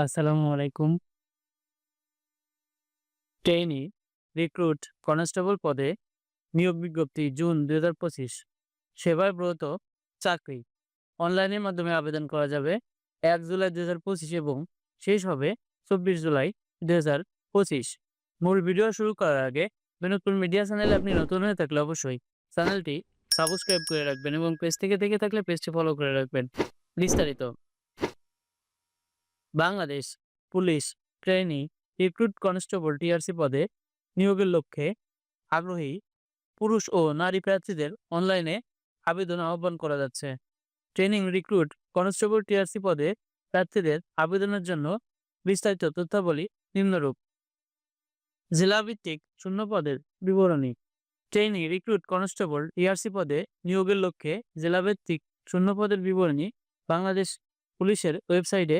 আসসালামু আলাইকুম। Trainee recruit constable পদে নিয়োগ বিজ্ঞপ্তি জুন ২০২৫ সেবায় ব্রত, চাকরি। অনলাইনের মাধ্যমে আবেদন করা যাবে এক জুলাই ২০২৫ এবং শেষ হবে ২৪ জুলাই ২০২৫ মূল ভিডিও শুরু করার আগে বিনোদপুর মিডিয়া চ্যানেলে আপনি নতুন হয়ে থাকলে অবশ্যই চ্যানেলটি সাবস্ক্রাইব করে রাখবেন এবং পেজ থেকে দেখে থাকলে পেজটি ফলো করে রাখবেন। বিস্তারিত Bangladesh police, trainee, recruit constable, TRC পদে নিয়োগের লক্ষ্যে আগ্রহী পুরুষ ও নারী প্রার্থীদের অনলাইনে আবেদন আহ্বান করা যাচ্ছে। ট্রেনিং রিক্রুট কনস্টেবল, টিআরসি পদে প্রার্থীদের আবেদনের জন্য বিস্তারিত তথ্যাবলী নিম্নরূপ। জেলাভিত্তিক শূন্য পদের বিবরণী। ট্রেনিং, রিক্রুট কনস্টেবল, টিআরসি পদে নিয়োগের লক্ষ্যে জেলাভিত্তিক শূন্য পদের বিবরণী বাংলাদেশ পুলিশের ওয়েবসাইটে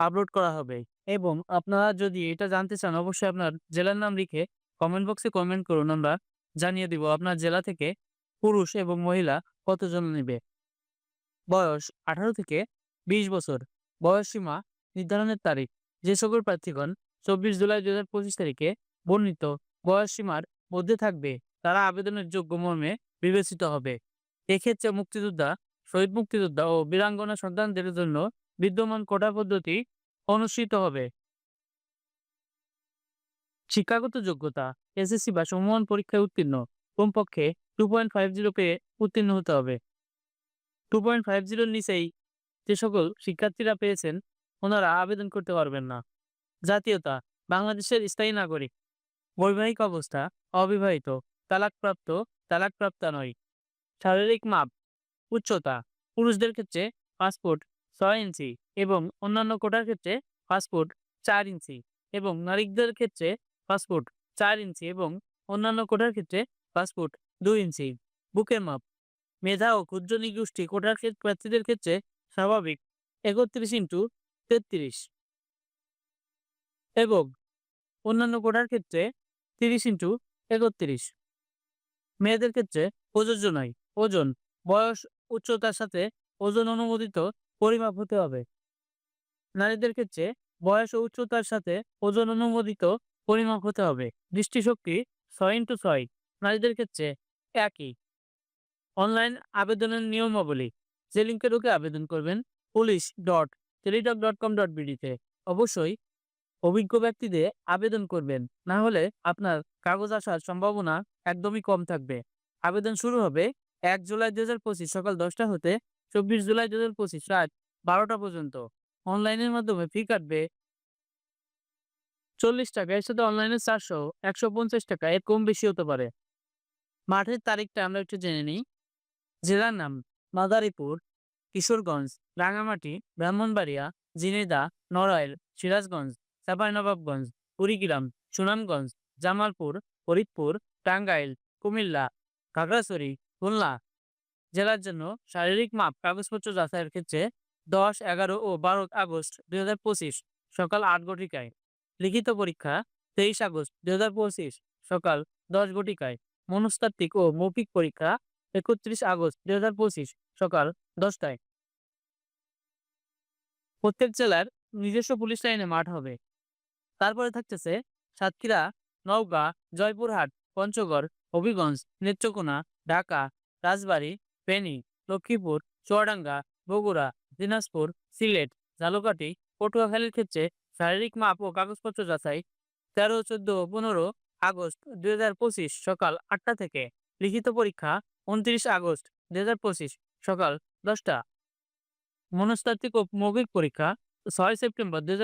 আপলোড করা হবে। এবং আপনারা যদি এটা জানতে চান, অবশ্যই আপনার জেলার নাম লিখে কমেন্ট বক্সে কমেন্ট করুন। আমরা জানিয়ে দিব আপনার জেলা থেকে পুরুষ এবং মহিলা কতজন নেবে। বয়স আঠারো থেকে বিশ বছর। বয়স সীমা নির্ধারণের তারিখ। যে সকল প্রার্থীগণ চব্বিশ জুলাই দু হাজার পঁচিশ তারিখে বর্ণিত বয়স সীমার মধ্যে থাকবে, তারা আবেদনের যোগ্য মর্মে বিবেচিত হবে। এক্ষেত্রে মুক্তিযোদ্ধা, শহীদ মুক্তিযোদ্ধা ও বীরাঙ্গনা সন্তানদের জন্য বিদ্যমান কোটা পদ্ধতি অনুষ্ঠিত হবে? শিক্ষাগত যোগ্যতা এসএসসি বা সমমান পরীক্ষায় উত্তীর্ণ, কমপক্ষে টু পয়েন্ট ফাইভ জিরো পেয়ে উত্তীর্ণ হতে হবে। টু পয়েন্ট ফাইভ জিরোর নিচেই যে সকল শিক্ষার্থীরা পেয়েছেন, ওনারা আবেদন করতে পারবেন না। জাতীয়তা, বাংলাদেশের স্থায়ী নাগরিক। বৈবাহিক অবস্থা, অবিবাহিত, তালাকপ্রাপ্ত, তালাকপ্রাপ্তা নয়। শারীরিক মাপ, উচ্চতা, পুরুষদের ক্ষেত্রে পাসপোর্ট ছয় ইঞ্চি এবং অন্যান্য কোটার ক্ষেত্রে পাসপোর্ট চার ইঞ্চি এবং নারীদের ক্ষেত্রে পাসপোর্ট চার ইঞ্চি এবং অন্যান্য কোটার ক্ষেত্রে পাসপোর্ট দুই ইঞ্চি। বুকের মাপ, মেধা ও ক্ষুদ্র নিগোষ্ঠী কোটার ক্ষেত্রে প্রার্থীদের ক্ষেত্রে স্বাভাবিক একত্রিশ ইন্টু তেত্রিশ এবং অন্যান্য কোটার ক্ষেত্রে তিরিশ ইন্টু একত্রিশ। মেয়েদের ক্ষেত্রে প্রযোজ্য নয়, ওজন, বয়স, উচ্চতার সাথে ওজন অনুমোদিত পরিমাপ হতে হবে। নারীদের ক্ষেত্রে বয়স ও উচ্চতার সাথে ওজন অনুমোদিত পরিমাপ হতে হবে। দৃষ্টিশক্তি ছয় ইন্টু ছয়। নারীদের ক্ষেত্রে একই। অনলাইন আবেদনের নিয়মাবলী। যে লিঙ্কে ঢুকে আবেদন করবেন police dot Teletalk dot com dot বিডিতে অবশ্যই অভিজ্ঞ ব্যক্তিদের আবেদন করবেন। না হলে আপনার কাগজ আসার সম্ভাবনা একদমই কম থাকবে। আবেদন শুরু হবে এক জুলাই দু সকাল দশটা হতে চব্বিশ জুলাই দু হাজার পঁচিশ রাত বারোটা পর্যন্ত। অনলাইনের মাধ্যমে ফি কাটবে চল্লিশ টাকা, এর সাথে অনলাইনে চারশো, একশো পঞ্চাশ টাকা, এর কম বেশি হতে পারে। মাঠের তারিখটা আমরা একটু জেনে নিই। জেলার নাম মাদারীপুর, কিশোরগঞ্জ রাঙামাটি ব্রাহ্মণবাড়িয়া, জিনেদা, নড়াইল, সিরাজগঞ্জ, চাঁপাইনবাবগঞ্জ, কুড়িগ্রাম, সুনামগঞ্জ, জামালপুর, ফরিদপুর, টাঙ্গাইল, কুমিল্লা খাগড়াছড়ি খুলনা জেলার জন্য শারীরিক মাপ কাগজপত্র যাচাইয়ের ক্ষেত্রে দশ, এগারো ও বারো আগস্ট দুই হাজার পঁচিশ সকাল আট ঘটিকায় লিখিত পরীক্ষা তেইশ আগস্ট দুই হাজার পঁচিশ সকাল দশ ঘটিকায় মনস্তাত্ত্বিক ও মৌখিক পরীক্ষা একত্রিশ আগস্ট দুই হাজার পঁচিশ সকাল দশটায়। প্রত্যেক জেলার নিজস্ব পুলিশ লাইনে মাঠ হবে। তারপরে থাকতেছে সাতক্ষীরা, নওগাঁ, জয়পুরহাট, পঞ্চগড়, হবিগঞ্জ, নেত্রকোনা, ঢাকা, রাজবাড়ী ফেনী লক্ষ্মীপুর, চুয়াডাঙ্গা, বগুড়া, দিনাজপুর, সিলেট, ঝালকাঠি, পটুয়াখালীর ক্ষেত্রে শারীরিক মাপ ও কাগজপত্র যাচাই তেরো, চোদ্দ, পনেরো আগস্ট দুই হাজার পঁচিশ সকাল আটটা থেকে। লিখিত পরীক্ষা উনত্রিশ আগস্ট দুই হাজার পঁচিশ সকাল দশটা। মনস্তাত্ত্বিক ও মৌখিক পরীক্ষা ছয় সেপ্টেম্বর দুই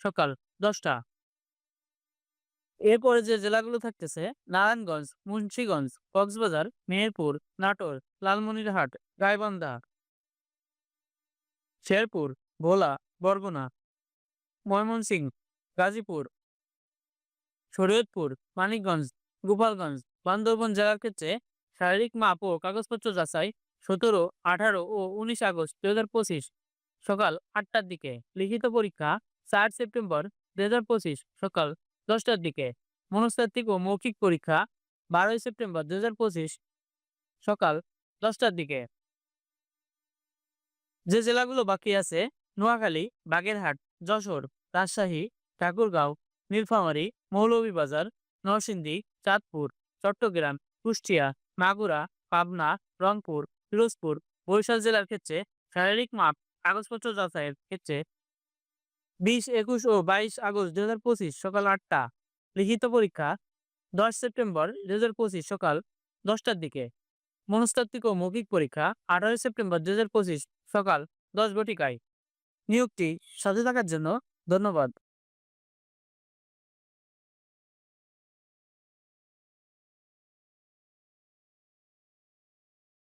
সকাল দশটা। এরপরে যে জেলাগুলো থাকতেছে, নারায়ণগঞ্জ, মুন্সীগঞ্জ, কক্সবাজার, মেহেরপুর, নাটোর, লালমনিরহাট, গাইবান্ধা, শেরপুর, ভোলা, বরগুনা, ময়মনসিংহ, গাজীপুর, শরীয়তপুর, মানিকগঞ্জ, গোপালগঞ্জ। বান্দরবন জেলার ক্ষেত্রে শারীরিক মাপ ও কাগজপত্র যাচাই সতেরো, আঠারো ও উনিশ আগস্ট দু হাজার পঁচিশ সকাল আটটার দিকে। লিখিত পরীক্ষা চার সেপ্টেম্বর দু হাজার পঁচিশ সকাল দশটার দিকে। মনস্তাত্ত্বিক ও মৌখিক পরীক্ষা, বারোই সেপ্টেম্বর দু হাজার পঁচিশ সকাল দশটার দিকে। যে জেলাগুলো বাকি আছে, নোয়াখালী, বাগেরহাট, যশোর, রাজশাহী, ঠাকুরগাঁও, নীলফামারী মৌলভীবাজার নরসিংদী, চাঁদপুর, চট্টগ্রাম, কুষ্টিয়া, মাগুরা, পাবনা, রংপুর পিরোজপুর বরিশাল জেলার ক্ষেত্রে শারীরিক মাপ, কাগজপত্র যাচাইয়ের ক্ষেত্রে বিশ, একুশ ও বাইশ আগস্ট দুই হাজার পঁচিশ সকাল আটটা, লিখিত পরীক্ষা দশ সেপ্টেম্বর দুই হাজার পঁচিশ সকাল দশটার দিকে। মনস্তাত্ত্বিক ও মৌখিক পরীক্ষা আঠারোই সেপ্টেম্বর দুই হাজার পঁচিশ সকাল দশ বটিকায়। নিয়োগটি সাথে থাকার জন্য ধন্যবাদ।